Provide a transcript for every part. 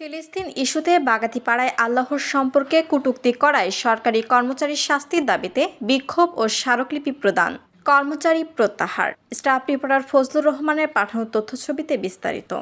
ফিলিস্তিন ইস্যুতে বাগাতিপাড়ায় আল্লাহর সম্পর্কে কটূক্তি করায় সরকারি কর্মচারীর শাস্তির দাবিতে বিক্ষোভ ও স্মারকলিপি প্রদান। কর্মচারী প্রত্যাহার। স্টাফ রিপোর্টার ফজলুর রহমানের পাঠানো তথ্যছবিতে বিস্তারিত।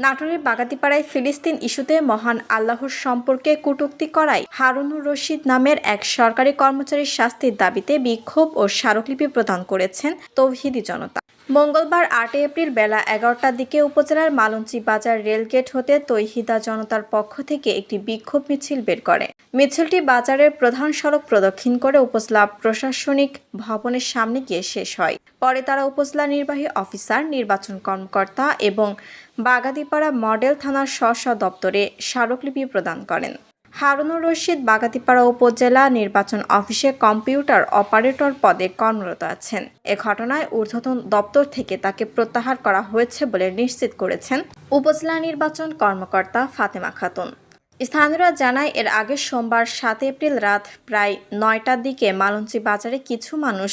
নাটোরের বাগাতিপাড়ায় ফিলিস্তিন ইস্যুতে মহান আল্লাহর সম্পর্কে কটূক্তি করায় হারুনুর রশিদ নামের এক সরকারি কর্মচারীর শাস্তির দাবিতে বিক্ষোভ ও স্মারকলিপি প্রদান করেছেন তৌহিদি জনতা। মঙ্গলবার আট এপ্রিল বেলা এগারোটার দিকে উপজেলার মালঞ্চি বাজার রেলগেট হতে তৈহিদা জনতার পক্ষ থেকে একটি বিক্ষোভ মিছিল বের করে। মিছিলটি বাজারের প্রধান সড়ক প্রদক্ষিণ করে উপজেলা প্রশাসনিক ভবনের সামনে গিয়ে শেষ হয়। পরে তারা উপজেলা নির্বাহী অফিসার, নির্বাচন কর্মকর্তা এবং বাগাতিপাড়া মডেল থানার স্ব দপ্তরে স্মারকলিপি প্রদান করেন। হারুনুর রশিদ বাগাতিপাড়া উপজেলা নির্বাচন অফিসে কম্পিউটার অপারেটর পদে কর্মরত আছেন। এ ঘটনায় ঊর্ধ্বতন দপ্তর থেকে তাকে প্রত্যাহার করা হয়েছে বলে নিশ্চিত করেছেন উপজেলা নির্বাচন কর্মকর্তা ফাতেমা খাতুন। স্থানীয়রা জানায়, এর আগে সোমবার সাত এপ্রিল রাত প্রায় নয়টার দিকে মালঞ্চি বাজারে কিছু মানুষ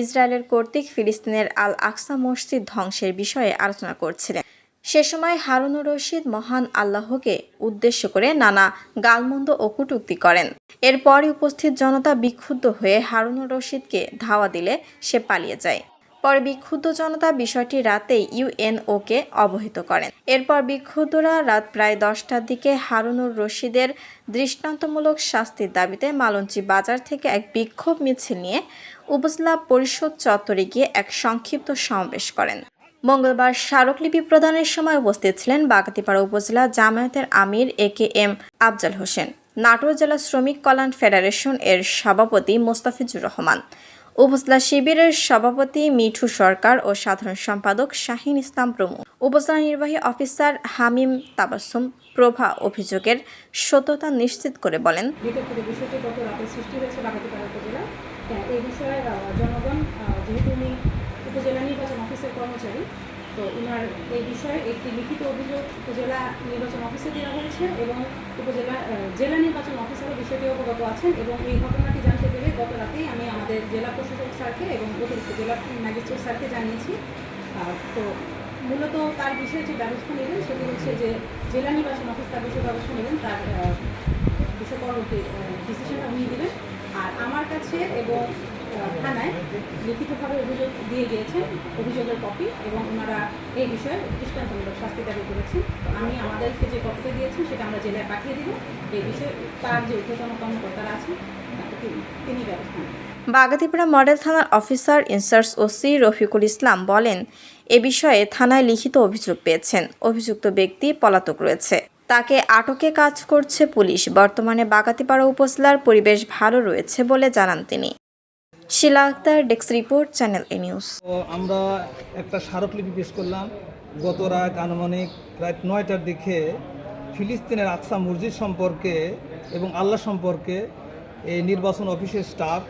ইসরায়েলের কর্তৃক ফিলিস্তিনের আল আকসা মসজিদ ধ্বংসের বিষয়ে আলোচনা করছিলেন। সে সময় হারুনুর রশিদ মহান আল্লাহকে উদ্দেশ্য করে নানা গালমন্দ ও কটূক্তি করেন। এরপরই উপস্থিত জনতা বিক্ষুব্ধ হয়ে হারুনুর রশিদকে ধাওয়া দিলে সে পালিয়ে যায়। পরে বিক্ষুব্ধ জনতা বিষয়টি রাতেই ইউএনওকে অবহিত করেন। এরপর বিক্ষুব্ধরা রাত প্রায় দশটার দিকে হারুনুর রশিদের দৃষ্টান্তমূলক শাস্তির দাবিতে মালঞ্চি বাজার থেকে এক বিক্ষোভ মিছিল নিয়ে উপজেলা পরিষদ চত্বরে গিয়ে এক সংক্ষিপ্ত সমাবেশ করেন। মঙ্গলবার স্মারকলিপি প্রদানের সময় উপস্থিত ছিলেন বাগাতিপাড়া উপজেলা জামায়াতের আমির A K M Afzal Hossain. Natore জেলা শ্রমিক কল্যাণ ফেডারেশন এর সভাপতি মোস্তাফিজুর রহমান। উপজেলা শিবিরের সভাপতি মিঠু সরকার ও সাধারণ সম্পাদক শাহিন ইসলাম প্রমুখ। উপজেলা নির্বাহী অফিসার হামিম তাবাসুম প্রভা অভিযোগের সত্যতা নিশ্চিত করে বলেন হ্যাঁ, তো ওনার এই বিষয়ে একটি লিখিত অভিযোগ উপজেলা নির্বাচন অফিসে দেওয়া হয়েছে এবং উপজেলা জেলা নির্বাচন অফিসারও বিষয়টি অবগত আছেন এবং এই পেরে গত রাতেই আমি আমাদের জেলা প্রশাসক স্যারকে এবং অতিরিক্ত জেলা ম্যাজিস্ট্রেট স্যারকে জানিয়েছি। তো মূলত তার বিষয়ে যে ব্যবস্থা নেবেন সেটি হচ্ছে যে জেলা নির্বাচন অফিস তার বিষয়ে ব্যবস্থা নেবেন, তার বিষয় পরবর্তী ডিসিশনটা উনি দেবেন আর আমার কাছে এবং থানায় লিখিতভাবে অভিযোগ দিয়ে গিয়েছেন, অভিযোগের কপি এবং ওনারা এই বিষয়ে দৃষ্টান্তমূলক শাস্তি দাবি করেছেন। তো আমি আমাদেরকে যে কপিটা দিয়েছেন সেটা আমরা জেলায় পাঠিয়ে দিব। এই বিষয়ে তার যে ঊর্ধ্বতন কর্মকর্তারা আছেন বাগাতিপাড়া মডেল থানার officer in charge OC Rafiqul Islam বলেন, এ বিষয়ে থানায় লিখিত অভিযোগ পেয়েছেন। অভিযুক্ত ব্যক্তি পলাতক রয়েছে। তাকে আটকে কাজ করছে পুলিশ। বর্তমানে বাগাতিপাড়া উপজেলার পরিবেশ ভালো রয়েছে বলে জানান তিনি। Shila Akter, desk report, channel A news. আমরা একটা স্মারকলিপি পেশ করলাম। গত রাত আনুমানিক রাত নয়টার দিকে ফিলিস্তিনের আকসা মসজিদ সম্পর্কে এবং আল্লাহ সম্পর্কে নির্বাচন অফিসের স্টাফ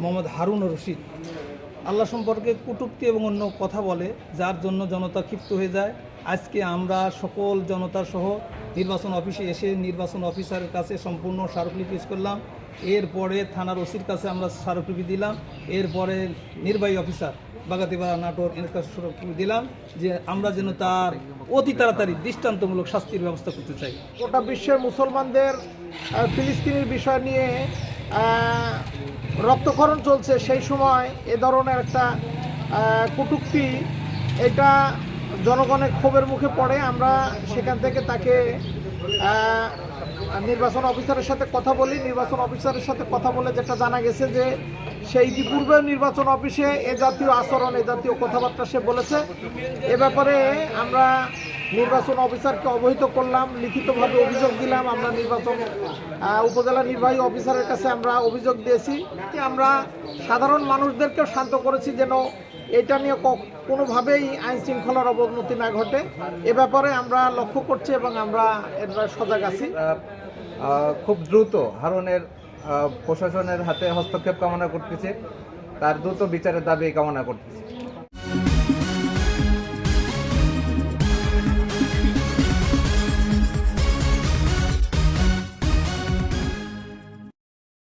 মোহাম্মদ হারুন রশিদ। আল্লাহ সম্পর্কে কটূক্তি এবং অন্য কথা বলে, যার জন্য জনতা ক্ষিপ্ত হয়ে যায়। আজকে আমরা সকল জনতা সহ নির্বাচন অফিসে এসে নির্বাচন অফিসারের কাছে সম্পূর্ণ স্মারকলিপি করলাম। এরপরে থানার ওসির কাছে আমরা স্মারকলিপি দিলাম। এরপরে নির্বাহী অফিসার বাগাতিবা নাটোর এর কাছে স্মারকলিপি দিলাম যে আমরা যেন তার অতি তাড়াতাড়ি দৃষ্টান্তমূলক শাস্তির ব্যবস্থা করতে চাই। গোটা বিশ্বের মুসলমানদের ফিলিস্তিনির বিষয় নিয়ে রক্তক্ষরণ চলছে সেই সময় এ ধরনের একটা কটূক্তি, এটা জনগণের ক্ষোভের মুখে পড়ে। আমরা সেখান থেকে তাকে নির্বাচন অফিসারের সাথে কথা বলি। নির্বাচন অফিসারের সাথে কথা বলে যেটা জানা গেছে যে সে ইতিপূর্বে নির্বাচন অফিসে এ জাতীয় আচরণ, এ জাতীয় কথাবার্তা সে বলেছে। এ ব্যাপারে আমরা নির্বাচন অফিসারকে অবহিত করলাম, লিখিতভাবে অভিযোগ দিলাম, আমরা নির্বাচন উপজেলা নির্বাহী অফিসারের কাছে আমরা অভিযোগ দিয়েছি আমরা সাধারণ মানুষদেরকেও শান্ত করেছি যেন এটা নিয়ে কোনোভাবেই আইন শৃঙ্খলার অবনতি না ঘটে। এ ব্যাপারে আমরা লক্ষ্য করছি এবং আমরা এর সজাগ আছি। খুব দ্রুত হারুনের প্রশাসনের হাতে হস্তক্ষেপ কামনা করতেছে। তার দ্রুত বিচারের দাবি কামনা করতেছে।